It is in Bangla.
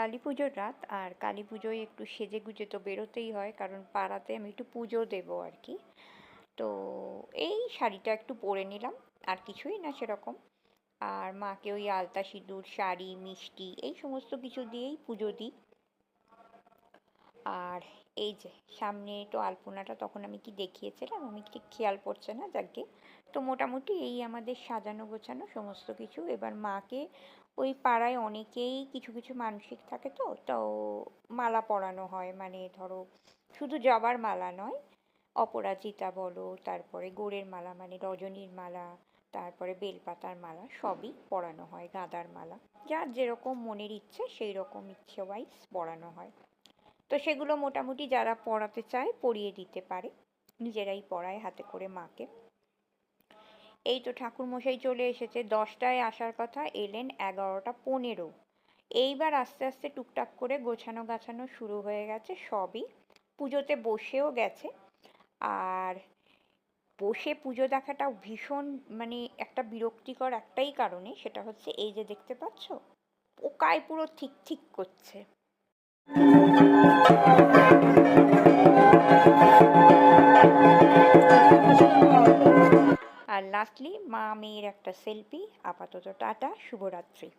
কালী পুজোর রাত, আর কালী পুজোয় একটু সেজে গুজে তো বেরোতেই হয়, কারণ পাড়াতে আমি একটু পুজো দেবো আর কি। তো এই শাড়িটা একটু পরে নিলাম, আর কিছুই না সেরকম। আর মাকে ওই আলতা সিঁদুর, শাড়ি, মিষ্টি, এই সমস্ত কিছু দিয়েই পুজো দিই। আর এই যে সামনে তো আলপনাটা তখন আমি কি দেখিয়েছিলাম? আমি ঠিক খেয়াল পড়ছে না, যাকে তো মোটামুটি এই আমাদের সাজানো গোছানো সমস্ত কিছু। এবার মাকে ওই পাড়ায় অনেকেই কিছু কিছু মানসিক থাকে তো তো মালা পরানো হয়। মানে ধরো শুধু জবার মালা নয়, অপরাজিতা বলো, তারপরে গোড়ের মালা মানে রজনীর মালা, তারপরে বেলপাতার মালা, সবই পরানো হয়, গাঁদার মালা। যার যেরকম মনের ইচ্ছে সেই রকম ইচ্ছে ওয়াইজ পরানো হয়। তো সেগুলো মোটামুটি যারা পড়াতে চায় পড়িয়ে দিতে পারে। নিজেরাই পড়ায় হাতে করে মাকে। এই তো ঠাকুরমশাই চলে এসেছে। দশটায় আসার কথা, এলেন এগারোটা পনেরো। এইবার আস্তে আস্তে টুকটাক করে গোছানো গাছানো শুরু হয়ে গেছে সবই। পুজোতে বসেও গেছে। আর বসে পুজো দেখাটা ভীষণ মানে একটা বিরক্তিকর একটাই কারণে, সেটা হচ্ছে এই যে দেখতে পাচ্ছ, পোকায় পুরো ঠিক ঠিক করছে। আর লাস্টলি মা মেয়ের একটা সেলফি আপাতত টাটা শুভরাত্রি।